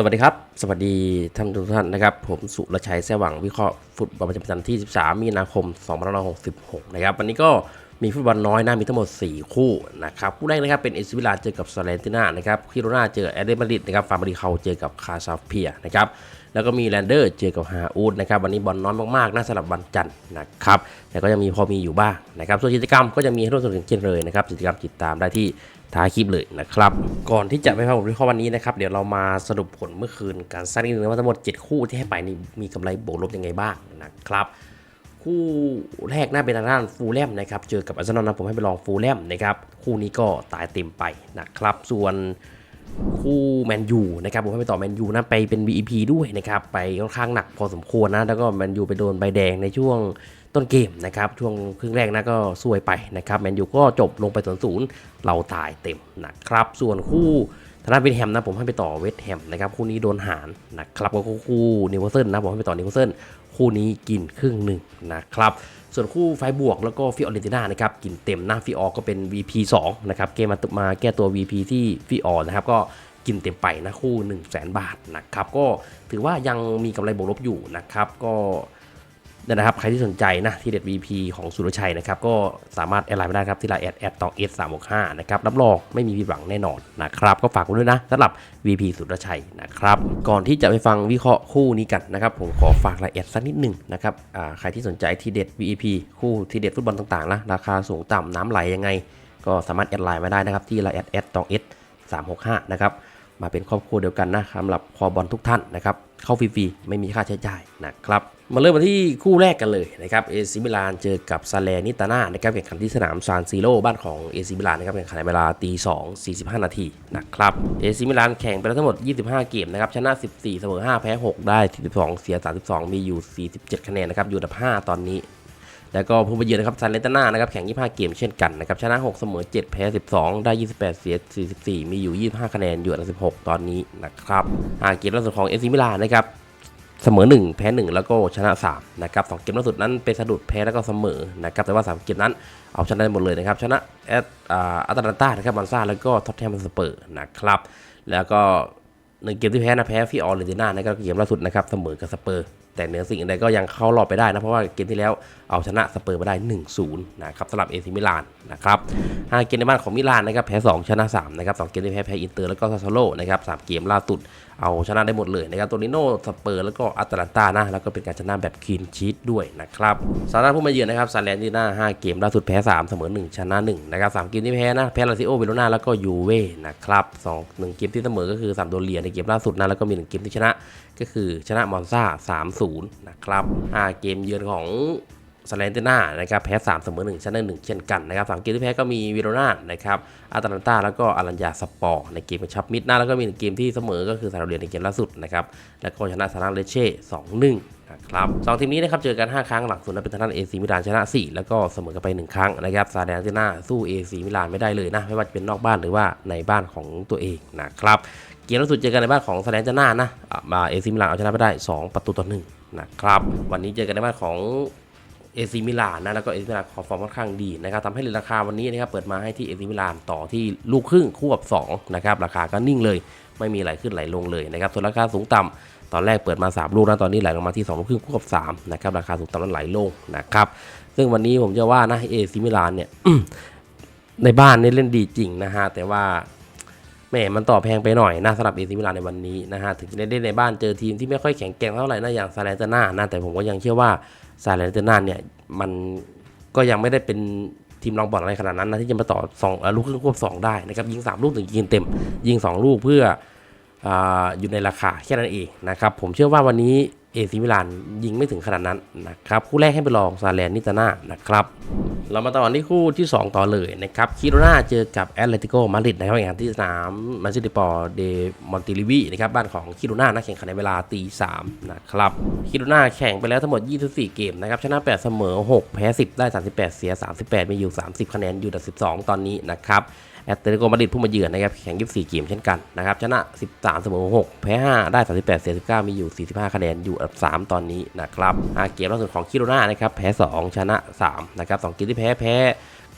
สวัสดีครับ สวัสดีท่านทุกท่านนะครับ ผมสุรชัยแซ่หวังวิเคราะห์ฟุตบอลประจำจันทร์ที่ 13 มีนาคม 2566 นะครับ วันนี้ก็มีฟุตบอลน้อยนะ มีทั้งหมด 4 คู่นะครับ คู่แรกนะครับเป็นเอซิวิลาเจอกับซาเลนติน่านะครับคิโรนาเจอแอดเดมาริดนะครับ ฟาร์มาริเคาเจอกับคาซาเพียนะครับ แล้วก็มีแลนเดอร์เจอกับฮาอูดนะครับวันนี้บอลน้อยมากๆน่าสำหรับวันจันทร์นะครับแต่ก็ยังมีพอมีอยู่บ้างนะครับส่วนกิจกรรมก็จะมีให้ร่วมสนุกเช่นเลยนะครับกิจกรรมติดตามได้ที่ท้ายคลิปเลยนะครับ ก่อนที่จะไปฟังบทวิเคราะห์วันนี้นะครับ เดี๋ยวเรามาสรุปผลเมื่อคืนการสร้างนิดนึงว่าทั้งหมด 7 คู่ที่ให้ไปนี่มีกำไรบวกลบยังไงบ้างนะครับ คู่แรกน่าเป็นทางด้านฟูลแลมนะครับ เจอกับอาร์เซนอลนะผมให้ไปลองฟูลแลมนะครับ คู่นี้ก็ตายเต็มไปนะครับ ส่วน คู่แมนยูนะครับผมให้ไปต่อแมนยูนะไปเป็น VEP ด้วยนะครับไปค่อนข้างหนักพอสมควรนะ แล้วก็แมนยูไปโดนใบแดงในช่วงต้นเกมนะครับช่วงครึ่งแรกนะก็ซวยไปนะครับแมนยูก็จบลงไปศูนย์ศูนย์เราตายเต็มนะครับ ส่วนคู่ทางด้านเวสแฮมนะผมให้ไปต่อเวสแฮมนะครับคู่นี้โดนหารนะครับก็คู่นิวคาสเซิลนะผมให้ไปต่อนิวคาสเซิลคู่นี้กินครึ่งหนึ่งนะครับ ส่วนคู่ไฟบวกแล้วก็ฟิออเรนติน่านะครับกินเต็มหน้าฟิออก็เป็น VP 2นะครับเกมมามาแก้ตัว VP ที่ฟิออนะครับก็กินเต็มไปนะคู่ 1 0 0 0 0แบาทนะครับก็ถือว่ายังมีกำไรบวกลบอยู่นะครับก็ นั่นนะครับ ใครที่สนใจนะที่เด็ด VP ของสุรชัยนะครับ ก็สามารถแอดไลน์มาได้ครับ ที่ไลน์แอดแอดตองเอสสามหกห้านะครับ รับรองไม่มีผิดหวังแน่นอนนะครับ ก็ฝากไว้ด้วยนะสำหรับ VP สุรชัยนะครับ ก่อนที่จะไปฟังวิเคราะห์คู่นี้กันนะครับ ผมขอฝากรายละเอียดสักนิดหนึ่งนะครับอ่าใครที่สนใจทีเด็ด VP คู่ทีเด็ดฟุตบอลต่างๆนะราคาสูงต่ำน้ำไหลยังไง ก็สามารถแอดไลน์มาได้นะครับที่ไลน์แอดแอดตองเอสสามหกห้านะครับ มาเป็นครอบครัวเดียวกันนะสำหรับคอบอลทุกท่านนะครับ เข้าฟรีๆ ไม่มีค่าใช้จ่ายนะครับ มาเริ่มมาที่คู่แรกกันเลยนะครับเอซิมิลานเจอกับซาเลนิตาน่านะครับแข่งขันที่สนามซานซีโร่บ้านของเอซิมิลานนะครับแข่งขันในเวลาตีสองสี่สิบห้านาทีนะครับเอซิมิลานแข่งไปแล้วทั้งหมด 25 เกมนะครับชนะ 14 เสมอ 5 แพ้ 6 ได้ 42 เสีย 32 มีอยู่ 47 คะแนนนะครับอยู่อันดับ 5 ตอนนี้ แล้วก็ผู้มาเยือนนะครับซานเลตาน่านะครับแข่ง 25 เกมเช่นกันนะครับชนะ 6 เสมอ 7 แพ้ 12 ได้ 28 เสีย 44 มีอยู่ 25 คะแนนอยู่อันดับ16 ตอนนี้นะครับอ่าเกมล่าสุดของเอซิมิลานนะครับเสมอ 1 แพ้ 1 แล้วก็ชนะ3นะครับสองเกมล่าสุดนั้นเป็นสะดุดแพ้แล้วก็เสมอนะครับแต่ว่า 3 เกมนั้นเอาชนะได้หมดเลยนะครับชนะแอตอ่าอัตแลนตานะครับมอนซาแล้วก็ท็อตแทมสเปอร์นะครับแล้วก็ หนึ่งเกมที่แพ้นะแพ้ฟิออเรนติน่านะครับเกมล่าสุดนะครับเสมอกับสเปอร์ แต่เหนือสิ่งใดก็ยังเข้ารอบไปได้นะ เพราะว่าเกมที่แล้วเอาชนะสเปอร์มาได้ 1-0 นะครับสำหรับเอซิมิลานนะครับห้าเกมในบ้านของมิลานนะครับแพ้ 2 ชนะ 3 นะครับสองเกมที่แพ้แพ้อินเตอร์แล้วก็ซาโซโลนะครับสามเกมล่าสุด เอาชนะได้หมดเลยนะครับตัวนิโน่สเปอร์แล้วก็อัตแลนตานะแล้วก็เป็นการชนะแบบคลีนชีตด้วยนะครับสำหรับผู้มาเยือนนะครับซาเลนติน่าห้าเกมล่าสุดแพ้ 3 เสมอ 1 ชนะ1นะครับสามเกมที่แพ้นะแพ้ลาซิโอเวโรนาแล้วก็ยูเว่นะครับสองหนึ่งเกมที่เสมอก็คือสามโดเลียในเกมล่าสุดนะแล้วก็มีหนึ่งเกมที่ชนะก็คือชนะมอนซา3-0นะครับอ่าเกมเยือนของ สแลนติน่านะครับแพ้3เสมอ1ชนะ1เช่นกันนะครับสามเกมที่แพ้ก็มีวิโรนานะครับอาตาลันตาแล้วก็อารัญญาสปอร์ในเกมชับมิดหนะแล้วก็มีเกมที่เสมอก็คือซาโรเรียนในเกมล่าสุดนะครับแล้วก็ชนะซานาเลเช่2-1นะครับสองทีมนี้นะครับเจอกัน 5 ครั้งหลังสุดนั้นเป็นทางด้านเอซีมิลานชนะ 4 แล้วก็เสมอกันไป 1 ครั้งนะครับซาแดนติน่าสู้เอซีมิลานไม่ได้เลยนะ ไม่ว่าจะเป็นนอกบ้านหรือว่าในบ้านของตัวเองนะครับเกมล่าสุดเจอกันในบ้านของสแลนจาน่านะมาเอซิมิลานเอาชนะไปได้ 2 ประตูต่อหนึ่งนะครับวันนี้เจอกันในบ้านของ เอซิมิลานนะแล้วก็เอซิมิลานขอฟอร์มค่อนข้างดีนะครับทำให้ราคาวันนี้นะครับเปิดมาให้ที่เอซิมิลานต่อที่ลูกครึ่งคู่กับ2นะครับราคาก็นิ่งเลย ไม่มีไหลขึ้นไหลลงเลยนะครับส่วนราคาสูงต่ำตอนแรกเปิดมา 3 ลูกนะตอนนี้ไหลลงมาที่2ลูกครึ่งคู่กับ3นะครับราคาสูงต่ำนั้นไหลลงนะครับซึ่งวันนี้ผมจะว่านะเอซิมิลานเนี่ยในบ้านนี่เล่นดีจริงนะฮะแต่ว่าแหมมันต่อแพงไปหน่อยนะสำหรับเอซิมิลานในวันนี้นะฮะถึงจะได้ในบ้านเจอทีมที่ไม่ค่อยแข็งแกร่งเท่าไหร่นะอย่างซาเลนตาน่านะแต่ผมก็ยังเชื่อว่า ซาเลนตาน่าเนี่ยมันก็ยังไม่ได้เป็นทีมรองบอลอะไรขนาดนั้นนะที่จะมาต่อสองลูกครึ่งควบสองได้นะครับยิง 3 ลูกถึงยิงเต็ม ยิง 2 ลูกเพื่อออยู่ในราคาแค่นั้นเองนะครับผมเชื่อว่าวันนี้ เอซิมิลานยิงไม่ถึงขนาดนั้นนะครับคู่แรกให้ไปลองซาเลนนิตาน่านะครับเรามาต่อที่คู่ที่ 2 ต่อเลยนะครับคิโรนาเจอกับแอตเลติโกมาดริดนะครับแข่งขันที่สนามมันซิติปอร์เดมอนติลิวีนะครับบ้านของคิโรนานะแข่งขันในเวลาตีสามนะครับคิโรนาแข่งไปแล้วทั้งหมด 24 เกมนะครับชนะ 8 เสมอ 6 แพ้ 10 ได้ 38 เสีย 38 มีอยู่ 30 คะแนนอยู่ดับ12 ตอนนี้นะครับแอตเลติโกมาดริดผู้มาเยือนนะครับแข่ง 24 เกมเช่นกันนะครับชนะ 13 เสมอ 6 แพ้ 5 ได้ 38 เสีย 19 มีอยู่ 45 คะแนนอยู่อันดับ 3 ตอนนี้นะครับอ่าเกมล่าสุดของคิโรนานะครับแพ้ 2 ชนะ 3 นะครับ 2 เกมที่แพ้แพ้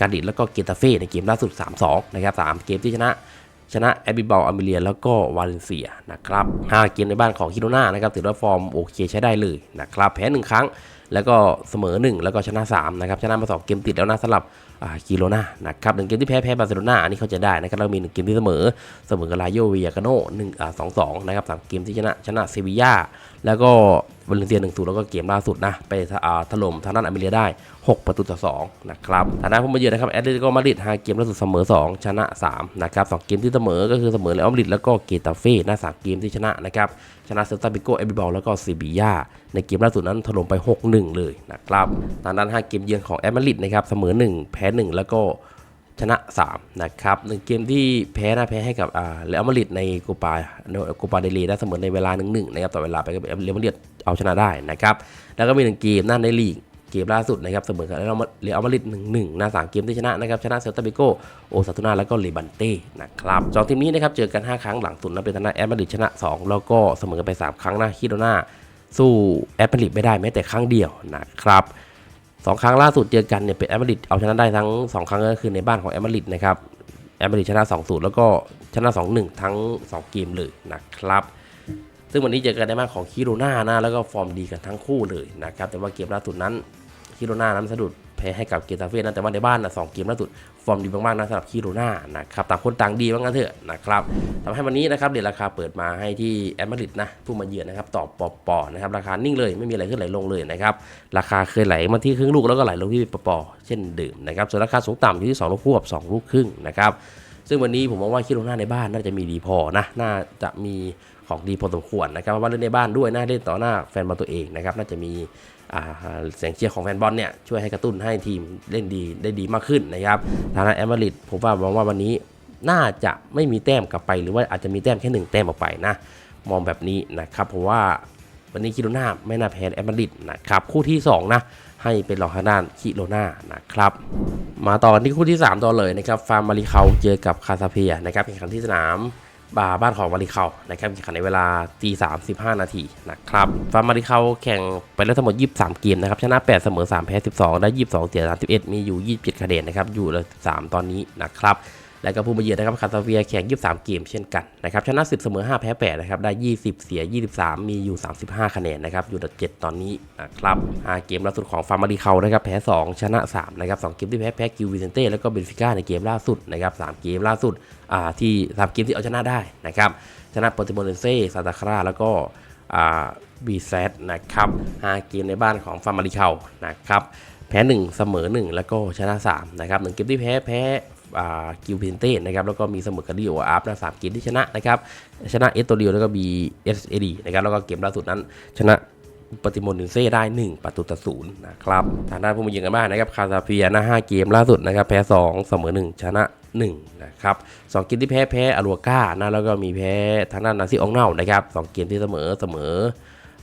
การดิดแล้วก็เกตาเฟ่ในเกมล่าสุด 3-2 นะครับ 3 เกมที่ชนะชนะแอบิบาลอเมเรีย แล้วก็วาเลนเซียนะครับ5เกมในบ้านของคิโรนานะครับถือว่าฟอร์มโอเคใช้ได้เลยนะครับแพ้ 1 ครั้ง แล้วก็เสมอ 1 แล้วก็ชนะ 3 นะครับ ชนะมา 2 เกมติดแล้วนะสำหรับ กิโลนานะครับหนึ่งเกมที่แพ้แพ้บาร์เซโลนาอันนี้เขาจะได้นะครับแล้วมีหนึ่งเกมที่เสมอเสมอกับลาโยเวียกาโน่หนึ่งอ่าสองสองนะครับสามเกมที่ชนะชนะเซบียาแล้วก็วาเลนเซียหนึ่งศูนย์แล้วก็เกมล่าสุดนะไปอ่าถล่มทางด้านอเมริกาได้ 6 ประตูต่อ2นะครับฐานะผู้มาเยือนนะครับแอตเลติโกมาดริด5เกมล่าสุดเสมอ 2 ชนะ3นะครับ2เกมที่เสมอก็คือเสมอเรอัลมาดริดแล้วก็เกตาเฟ่นะ3เกมที่ชนะนะครับชนะเซลตาบิโกเอบิบอลแล้วก็ซีบียาในเกมล่าสุดนั้นถล่มไป 6-1 เลยนะครับทางด้าน 5 เกมเยือนของแอตมาดริดนะครับเสมอ 1 แพ้1แล้วก็ชนะ 3 นะครับหนึ่งเกมที่แพ้นะแพ้ให้กับอ่าเรอัลมาดริดในโกปาโกปาเดลีได้เสมอในเวลา1-1นะครับต่อเวลาไปกับเรอัลมาดริดเอาชนะได้นะครับแล้วก็มีหนึ่งเกมนั่นในลีกเกมล่าสุดนะครับเสมอกับเรอัลมาดริดหนึ่งหนึ่งนะสามเกมที่ชนะนะครับชนะเซลตาบิโกโอซาตูนาแล้วก็เลบันเต้นะครับสองทีมนี้นะครับเจอกัน 5 ครั้งหลังสุดนะเป็นทางด้านแอตมาดริดชนะ 2 แล้วก็เสมอกันไป 3 ครั้งนะคิโดนาสู้แอตมาดริดไม่ได้แม้แต่ครั้งเดียวนะครับ สองครั้งล่าสุดเจอกันเนี่ยเป็นแอมาดริดเอาชนะได้ทั้ง2ครั้งก็คือในบ้านของแอมาดริดนะครับแอมาดริดชนะ2 0แล้วก็ชนะ2 1ทั้ง 2 เกมเลยนะครับ ซึ่งวันนี้เจอกันในบ้านของคิโรนานะแล้วก็ฟอร์มดีกันทั้งคู่เลยนะครับแต่ว่าเกมล่าสุดนั้นคิโรนานั้นสะดุด แพ้ให้กับเกตาเฟ่นะแต่ว่าในบ้านนะสองเกมล่าสุดฟอร์มดีมากๆนะสำหรับคิโรนานะครับต่างคนต่างดีว่างั้นเถอะนะครับทำให้วันนี้นะครับเดี๋ยวราคาเปิดมาให้ที่แอดมาดริดนะผู้มาเยือนนะครับต่อปอปอนะครับราคานิ่งเลยไม่มีอะไรขึ้นไหลลงเลยนะครับราคาเคยไหลมาที่ครึ่งลูกแล้วก็ไหลลงที่ปอปอเช่นเดิมนะครับส่วนราคาสูงต่ำอยู่ที่2ลูกคู่กับ2ลูกครึ่งนะครับซึ่งวันนี้ผมมองว่าคิโรนาในบ้านน่าจะมีดีพอนะน่าจะมี ของดีพอสมควรนะครับเพราะว่าเล่นในบ้านด้วยน่าเล่นต่อหน้าแฟนบอลตัวเองนะครับน่าจะมีเสียงเชียร์ของแฟนบอลเนี่ยช่วยให้กระตุ้นให้ทีมเล่นดีได้ดีมากขึ้นนะครับทางแอมเบริดผมว่ามองว่าวันนี้น่าจะไม่มีแต้มกลับไปหรือว่าอาจจะมีแต้มแค่หนึ่งแต้มออกไปนะมองแบบนี้นะครับเพราะว่าวันนี้คิโรนาไม่น่าแพ้แอมเบริดนะครับคู่ที่สองนะให้เป็นรองทางด้านคิโรนานะครับ มาต่อกันที่คู่ที่ 3 ต่อเลยนะครับฟาร์มมาริเคาเจอกับคาซาเพียนะครับแข่งขันที่สนาม บาบ้านของมาริเคานะครับแข่งขันในเวลาตีสามสิบห้านาทีนะครับฟาร์มมาริเคาแข่งไปแล้วทั้งหมดยี่สิบสามเกมนะครับชนะแปดเสมอสามแพ้สิบสองได้ยี่สิบสองเสียสามสิบเอ็ดมีอยู่ยี่สิบเจ็ดคะแนนนะครับอยู่เลย3ตอนนี้นะครับ แล้วก็ผู้มาเยือนนะครับคาซาเวียแข่ง 23 เกมเช่นกันนะครับชนะ 10 เสมอ 5 แพ้ 8 นะครับ ได้ 20 เสีย 23 มีอยู่ 35 คะแนนนะครับ อยู่ดับ7ตอนนี้นะครับ 5 เกมล่าสุดของฟาร์มาริเคานะครับ แพ้ 2 ชนะ 3 นะครับ 2 เกมที่แพ้ แพ้กิววิเซนเต้ แล้วก็เบนฟิก้าในเกมล่าสุดนะครับ 3 เกมล่าสุดอ่าที่สามเกมที่เอาชนะได้นะครับ ชนะโปรติโมเลนเซ่ ซาตาครา แล้วก็อ่าบีเซตนะครับ 5 เกมในบ้านของฟาร์มาริเคานะครับแพ้ 1 เสมอ 1 แล้วก็ชนะ3นะครับหนึ่งเกมที่แพ้แพ้ กิวเพนเต้นะครับแล้วก็มีเสมอกับดิโออาร์ฟนะสามเกมที่ชนะนะครับชนะเอสโตเรียแล้วก็บีเอสเอดีนะครับแล้วก็เกมล่าสุดนั้นชนะปฏิมนินเซ่ได้ 1 ประตูต่อศูนย์นะครับทางด้านผู้มาเยือนกันบ้างนะครับคาซาเฟียนะ5เกมล่าสุดนะครับแพ้ 2 เสมอ 1 ชนะ 1 นะครับ2เกมที่แพ้แพ้อลัวก้านะแล้วก็มีแพ้ทางด้านนาซิอองเน่านะครับ2เกมที่เสมอเสมอ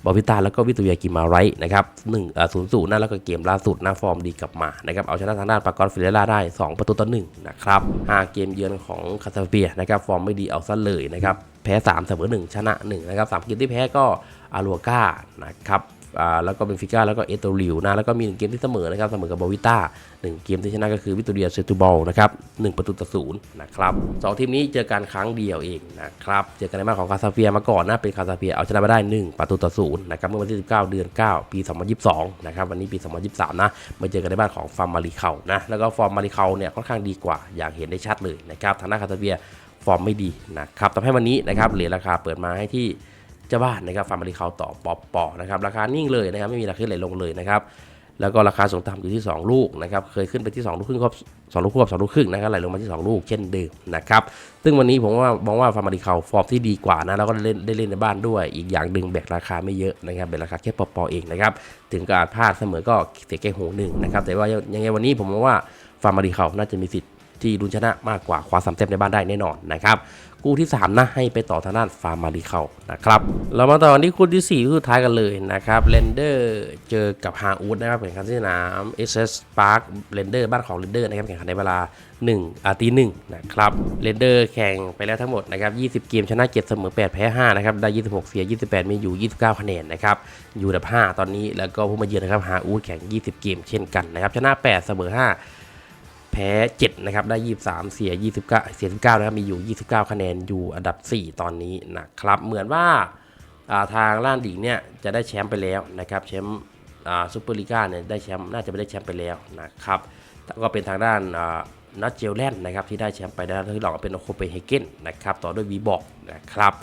บอพิตาแล้วก็วิตุยากิมาไรนะครับหนึ่งศูนย์ศูนย์น่าแล้วก็เกมล่าสุดหน้าฟอร์มดีกลับมานะครับเอาชนะทางด้านปากอนฟิเลล่าได้ 2 ประตูต่อหนึ่งนะครับ5เกมเยือนของคาซาเปียนะครับฟอร์มไม่ดีเอาซะเลยนะครับแพ้3เสมอ1ชนะ1นะครับ3เกมที่แพ้ก็อารัวก้านะครับ อ่าแล้วก็เบนฟิก้าแล้วก็เอโตริวนะแล้วก็มีหนึ่งเกมที่เสมอนะครับเสมอกับบาวิต้าหนึ่งเกมที่ชนะก็คือวิตเรียเซตูบอลนะครับหนึ่งประตูต่อศูนย์นะครับสองทีมนี้เจอกันครั้งเดียวเองนะครับเจอกันในบ้านของคาซาเฟียมาก่อนนะเป็นคาซาเฟียเอาชนะมาได้ 1 ประตูต่อศูนย์นะครับเมื่อวันที่ 19 เดือน 9 ปี 2022 นะครับวันนี้ปี 2023 นะมาเจอกันในบ้านของฟาร์มมาริเคานะแล้วก็ฟอร์มมาริเคาเนี่ยค่อนข้างดีกว่าอย่างเห็นได้ชัดเลยนะครับทางด้านคาซาเฟียฟอร์มไม่ดีนะครับทำให้วันนี้นะครับเหรียญราคาเปิดมาให้ที่ เจ้าบ้านนะครับฟาร์มารีเขาต่อปอปอนะครับราคานิ่งเลยนะครับไม่มีราคาขึ้นไหลลงเลยนะครับแล้วก็ราคาสูงต่ำอยู่ที่ 2 ลูกนะครับ เคยขึ้นไปที่ 2 ลูกครึ่งครบ2ลูกควบ2ลูกครึ่งนะครับไหลลงมาที่ 2 ลูกเช่นเดิมนะครับ ซึ่งวันนี้ผมว่ามองว่าฟาร์มารีเขาฟอร์มที่ดีกว่านะ แล้วก็ได้เล่นได้เล่นในบ้านด้วย อีกอย่างดึงแบกราคาไม่เยอะนะครับเป็นราคาแค่ปอปอเองนะครับ ถึงกับอาจพลาดเสมอก็เสียแค่หูหนึ่งนะครับ แต่ว่ายังไงวันนี้ผมมองว่าฟาร์มารีเขาน่าจะมีสิทธิ์ ที่ลุ้นชนะมากกว่าคว้าสามแต้มในบ้านได้แน่นอนนะครับคู่ที่ 3 นะ ให้ไปต่อทางด้านฟาร์มาริเคานะครับเรามาต่อที่คู่ที่ 4 คู่ท้ายกันเลยนะครับเรนเดอร์เจอกับฮาอูดนะครับแข่งขันที่สนาม SS Park เรนเดอร์บ้านของเรนเดอร์นะครับแข่งขันในเวลา1อาตีหนึ่งนะครับเรนเดอร์แข่งไปแล้วทั้งหมดนะครับ20 เกมชนะ 7 เสมอ 8 แพ้ 5 นะครับ ได้ 26 เสีย 28 มีอยู่ 29 คะแนนนะครับ อยู่อันดับ 5 ตอนนี้แล้วก็ผู้มาเยือนนะครับฮาอูดแข่ง 20 เกมเช่นกันนะครับชนะ 8 เสมอ 5 พ้พ้7นะครับได้ 23 เสีย 29 เสีย 19 นะครับ มีอยู่ 29 คะแนนอยู่อันดับ 4 ตอนนี้นะครับ เหมือนว่าาทางล่านดีกเนี่ยจะได้แชมป์ไปแล้วนะครับแชมป์ซูเปอร์ลีกาเนี่ยได้แชมป์น่าจะไม่ได้แชมป์ไปแล้วนะครับก็เป็นทางด้านนัทเจลแลนด์นะครับที่ได้แชมป์ไปแล้วที่หลังก็เป็นโคเปนเฮเกนนะครับต่อด้วยวีบอกนะครับ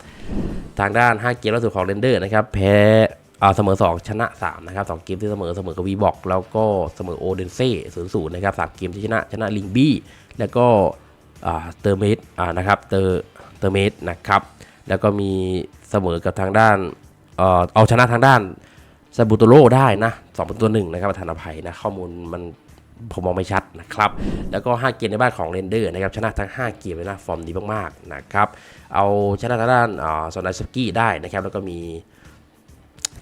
ทางด้าน5เกมล่าสุดของเรนเดอร์นะครับแพ้ เสมอ 2 ชนะ 3 นะครับ 2 เกมที่เสมอเสมอกับวีบอก แล้วก็เสมอโอเดนเซ่ศูนย์ศูนย์นะครับสามเกมที่ชนะชนะลิงบี้ แล้วก็เตอร์เมดนะครับเตอร์เตอร์เมดนะครับ แล้วก็มีเสมอกับทางด้านเอาชนะทางด้านซาบูโตโรได้นะสองประตูต่อหนึ่งนะครับประธานอภัยนะข้อมูลมันผมมองไม่ชัดนะครับ แล้วก็ 5 เกมในบ้านของเรนเดอร์นะครับชนะทั้ง 5 เกมเลยนะฟอร์มดีมากๆนะครับ เอาชนะทางด้านซอนไดสกี้ได้นะครับ แล้วก็มี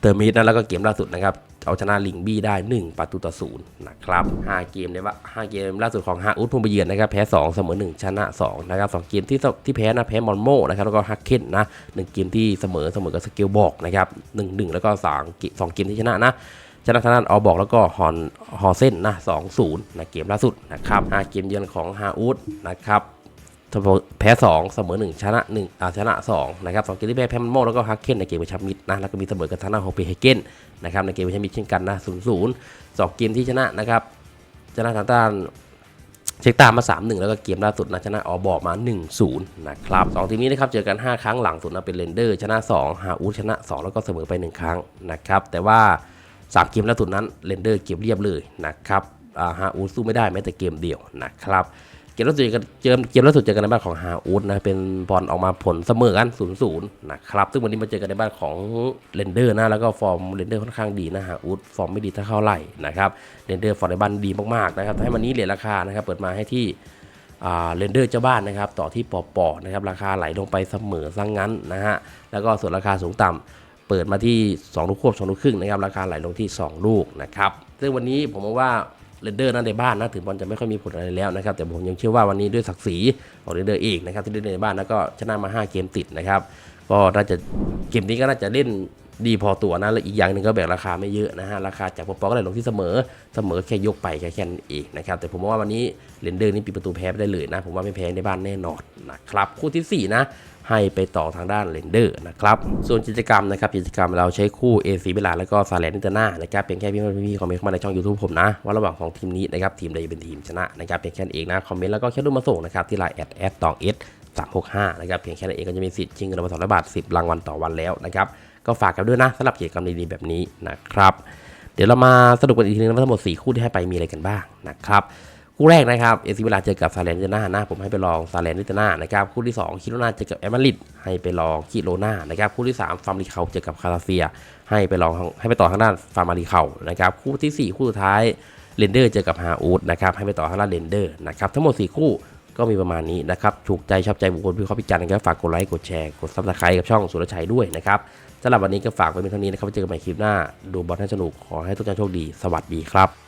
เตอร์มิดนะแล้วก็เกมล่าสุดนะครับเอาชนะลิงบี้ได้ 1 ประตูต่อศูนย์นะครับ5เกมในว่า5เกมล่าสุดของฮาอุดพุ่มไปเยือนนะครับแพ้ 2 เสมอ 1 ชนะ 2 นะครับ 2 เกมที่ที่แพ้นะแพ้มอนโมนะครับแล้วก็ฮักเคนนะ1เกมที่เสมอเสมอกับสเกลบอกนะครับ1 1 แล้วก็2 2เกมที่ชนะนะชนะทางด้านออบอกแล้วก็ฮอนฮอเซนนะ2-0นะเกมล่าสุดนะครับ5เกมเยือนของฮาอุดนะครับ แพ้2เสมอ1ชนะ1อ่าชนะ2นะครับ2เกมที่แพ้แพ้มันโมแล้วก็ฮักเคนในเกมประชับมิตรนะแล้วก็มีเสมอกับทางด้านของเปเฮเกนนะครับในเกมประชับมิตรเช่นกันนะ0 0 2เกมที่ชนะนะครับชนะทางด้านเช็คตามมา 3-1 แล้วก็เกมล่าสุดนะชนะออบอมา 1-0 นะครับสองทีมนี้นะครับเจอกัน 5 ครั้งหลังสุดนะเป็นเรนเดอร์ชนะ2ฮาอูชนะ 2 แล้วก็เสมอไป 1 ครั้งนะครับแต่ว่า 3 เกมล่าสุดนั้นเรนเดอร์เก็บเรียบเลยนะครับฮาอูสู้ไม่ได้แม้แต่เกมเดียวนะครับ เกมล่าสุดเจอเกมล่าสุดเจอกันในบ้านของฮาอูดนะเป็นบอลออกมาผลเสมอกัน0 0นย์นะครับซึ่งวันนี้มาเจอกันในบ้านของเรนเดอร์นะแล้วก็ฟอร์มเรนเดอร์ค่อนข้างดีนะฮาอูดฟอร์มไม่ดีเท่าเท่าไหร่นะครับเรนเดอร์ฟอร์มในบ้านดีมากๆนะครับให้วันนี้เหรียญราคานะครับเปิดมาให้ที่เรนเดอร์เจ้าบ้านนะครับต่อที่ปอปอนะครับราคาไหลลงไปเสมอซะงงั้นนะฮะแล้วก็ส่วนราคาสูงต่ำเปิดมาที่2ลูกควบ2ลูกครึ่งนะครับราคาไหลลงที่ 2 ลูกนะครับซึ่งวันนี้ผมว่า เรนเดอร์นั้นในบ้านนะถึงบอลจะไม่ค่อยมีผลอะไรแล้วนะครับแต่ผมยังเชื่อว่าวันนี้ด้วยศักดิ์ศรีของเรนเดอร์เองนะครับที่เล่นในบ้านแล้วก็ชนะมา 5 เกมติดนะครับก็น่าจะเกมนี้ก็น่าจะเล่นดีพอตัวนะแล้วอีกอย่างหนึ่งก็แบ่งราคาไม่เยอะนะฮะราคาจากปอปอก็เลยลงที่เสมอเสมอแค่ยกไปแค่แค่นั้นเองนะครับแต่ผมว่าวันนี้เรนเดอร์นี่ปิดประตูแพ้ไปได้เลยนะ ผมว่าไม่แพ้ในบ้านแน่นอนนะครับคู่ที่ 4 นะ ให้ไปต่อทางด้านเรนเดอร์นะครับ ส่วนกิจกรรมนะครับกิจกรรมเราใช้คู่เอซีเบลาแล้วก็ซาเลนิเตอร์นานะครับเพียงแค่พี่พี่คอมเมนต์เข้ามาในช่อง YouTube ผมนะ ว่าระหว่างของทีมนี้นะครับทีมใดเป็นทีมชนะนะครับเพียงแค่นั้นเองนะคอมเมนต์แล้วก็แค่รูปมาส่งนะครับที่ไลน์แอดแอดตองเอสสามหกห้านะครับเพียงแค่นั้นเองก็จะมีสิทธิ์ชิงเงินรางวัลสองร้อยบาทสิบรางวัลต่อวันแล้วนะครับก็ฝากกันด้วยนะสำหรับกิจกรรมดีๆแบบนี้นะครับ เดี๋ยวเรามาสรุปกันอีกทีนึงว่าทั้งหมด 4 คู่ที่ให้ไปมีอะไรกันบ้างนะครับ คู่แรกนะครับเอซิเวลาเจอกับซาเลนเจน่านะผมให้ไปลองซาเลนนิเตน่านะครับคู่ที่2คิโรนาเจอกับแอมาริดให้ไปลองคิโรนานะครับคู่ที่3ฟาร์มรีเขาเจอกับคาราเซีย ให้ไปลองให้ไปต่อทางด้านฟาร์มารีเขานะครับคู่ทีสี่ 4 คู่สุดท้ายเรนเดอร์เจอกับฮาอูดนะครับให้ไปต่อทางด้านเรนเดอร์นะครับทั้งหมด 4 คู่ก็มีประมาณนี้นะครับถูกใจชอบใจบุคคลพี่ข้อพิจารณ์นะครับฝากกดไลค์กดแชร์กดซับสไครต์กับช่องสุรชัยด้วยนะครับสำหรับวันนี้ก็ฝากไว้เป็นเท่านี้นะครับไว้เจอกันใหม่คลิปหน้า ดูบอลให้สนุกขอให้ทุกท่านโชคดี สวัสดีครับ